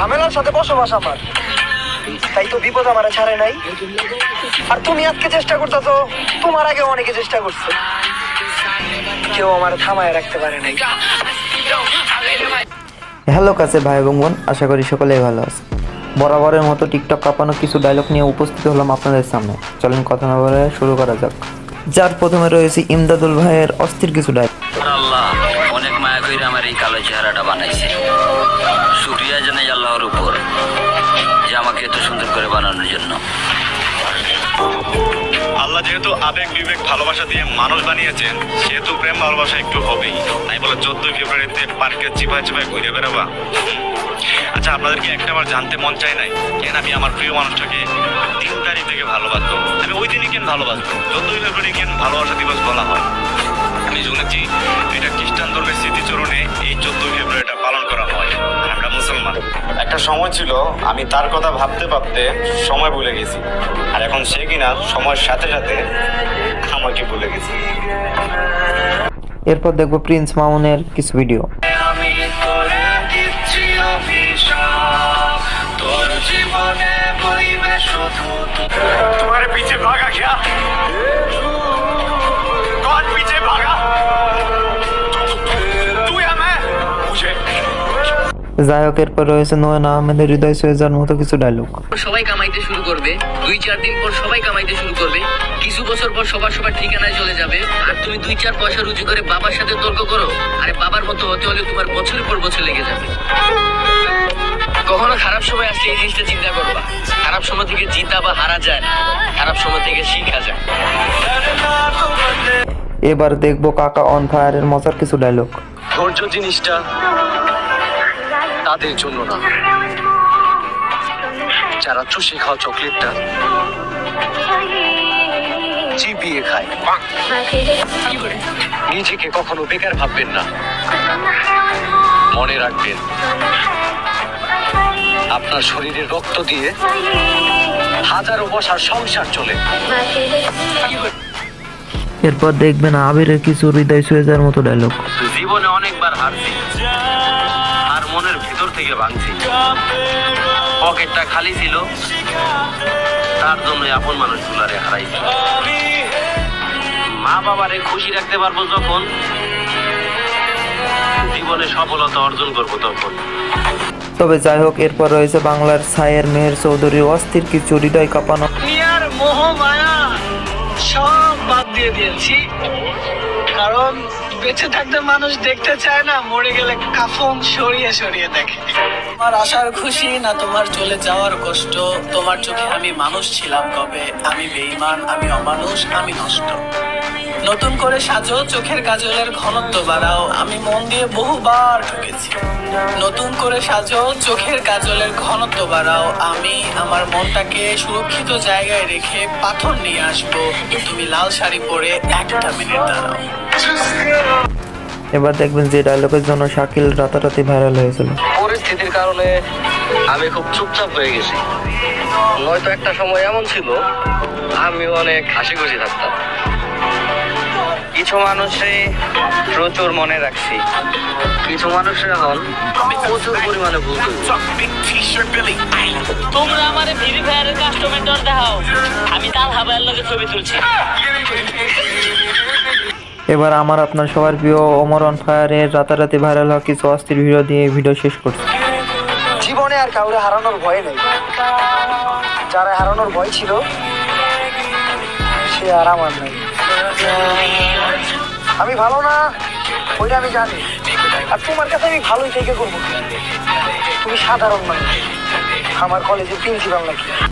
ঝামেলার সাথে বসবাস আমার। তাই তো বিপদ আমার ছাড়ে নাই। আর তুমি আজকে চেষ্টা করতেছো তোমার আগে অনেকে চেষ্টা করছে। কেউ আমার থামায় রাখতে পারে নাই। হ্যালো কাছে ভাই এবং বোন আশা করি সকলেই ভালো আছে। বরাবরের মতো টিকটক কাঁপানো কিছু ডায়লগ নিয়ে উপস্থিত হলাম আপনাদের সামনে। চলেন কথা না বলে শুরু করা যাক। যার প্রথমে রয়েছে ইমদাদুল ভাইয়ের অস্থির কিছু ডায়লগ আমার এই কালো চেহারাটা বানাইছে। শুক্রিয়া জানাই আল্লাহর উপর যে আমাকে এত সুন্দর করে বানানোর জন্য। আল্লাহ যেহেতু আবেগ, বিবেক, ভালোবাসা দিয়ে মানুষ বানিয়েছেন, সেহেতু প্রেম, ভালোবাসা একটু হবেই। তাই বলে চোদ্দই ফেব্রুয়ারিতে পার্কে চিপায় চিপায় ঘুরে বেড়াবা। আচ্ছা আপনাদেরকে একটা বার জানতে মন চাই নাই? কেন আমি আমার প্রিয় মানুষটাকে তিন তারিখ থেকে ভালোবাসবো? আমি ওই দিনই কেন ভালোবাসবো? চোদ্দই ফেব্রুয়ারি কেন ভালোবাসা দিবস বলা হয়? আমি শুনেছি, এটা খ্রিস্টান ধর্মের স্মৃতিচরণে সময় ছিল আমি তার কথা ভাবতে ভাবতে সময় ভুলে গেছি। আর এখন সে কিনা সময়ের সাথে সাথে আমাকে ভুলে গেছে। এরপর দেখব প্রিন্স মামুনের কিছু ভিডিও। আমি করে দিচ্ছি অভিশাপ। যাই হোক এরপর রয়েছে নয়ন আহমেদের হৃদয় সোয়েজার মতো কিছু ডায়লগ সবাই কামাইতে শুরু করবে। দুই চার দিন পর সবাই কামাইতে শুরু করবে। কিছু বছর পর সবার সবার ঠিকানায় চলে যাবে। আর তুমি দুই চার পয়সা রুজি করে বাবার সাথে তর্ক করো। আরে বাবার মতো হতে হলে তোমার বছরের পর বছর লেগে যাবে। কখনো খারাপ সময় আসলে এই জিনিসটা চিন্তা করবা। খারাপ সময় থেকে জিতা বা হারা যায় না। খারাপ সময় থেকে শিখা যায়। এবার দেখব কাকা অন ফায়ারের মজার কিছু ডায়লগ ধৈর্য জিনিসটা তাদের জন্য না। যারা চুষে খাওয়া চকলেটটা চিবিয়ে খায়। নিজেকে কখনো বেকার ভাববেন না। মনে রাখবেন আপনার শরীরের রক্ত দিয়ে হাজারো বছর সংসার চলে। এরপর দেখবেন আবিরের কিছু হৃদয় সোয়েজার মতো ডায়লগ জীবনে অনেকবার হারছি। মনের ভিতর থেকে ভাঙছি। পকেটটা খালি ছিল। তার জন্য আপন মানুষ মানুষগুলারে হারাইছি। মা বাবারে খুশি রাখতে পারব যখন। জীবনে সফলতা অর্জন করব তখন। তবে যাই হোক এরপর রয়েছে বাংলার সায়ের মেহের চৌধুরীর অস্থির কিছু হৃদয় কাঁপানো। মোহ মায়া সব বাদ দিয়ে দিয়েছি। কারণ বেঁচে থাকতে মানুষ দেখতে চায় না, মরে গেলে কাফন সরিয়ে সরিয়ে দেখে। তোমার আসার খুশি না তোমার চলে যাওয়ার কষ্ট? তোমার চোখে আমি মানুষ ছিলাম কবে? আমি বেইমান আমি অমানুষ, আমি নষ্ট। নতুন করে সাজো চোখের কাজলের ঘনত্ব বাড়াও। আমি মন দিয়ে বহুবার ঠকেছি নতুন করে সাজো চোখের কাজলের ঘনত্ব বাড়াও। আমি আমার মনটাকে সুরক্ষিত জায়গায় রেখে পাথর নিয়ে আসব। তুমি লাল শাড়ি পরে একটা মিনিট দাঁড়াও। এবার দেখবেন যে ডায়লগের জন্য শাকিল রাতারাতি ভাইরাল হয়েছিল। পরিস্থিতির কারণে আমি খুব চুপচাপ হয়ে গেছি। নয়তো একটা সময় এমন ছিল আমি অনেক হাসি খুশি থাকতাম। কিছু মানুষে প্রচুর মনে রাখছি। কিছু মানুষের এখন প্রচুর পরিমাণে ভুল তোমরা আমারে ফ্রি ফায়ারের কাস্টমার ডর দেখাও। আমি তাল হাবাইয়ের লগে ছবি তুলছি। এবার আমার আপনার সবার প্রিয় অমর অন ফায়ারের রাতারাতি ভাইরাল হওয়া কিছু অস্থির ভিডিও দিয়ে ভিডিও শেষ করছি। জীবনে আর কাউরে হারানোর ভয় নেই। যারা হারানোর ভয় ছিল সে আর আমার নাই। আমি ভালো না, ওইটা আমি জানি। আর তোমার কাছে আমি ভালোই থেকে করব। তুমি সাধারণ মানুষ। আমার কলেজের প্রিন্সিপাল নাকি?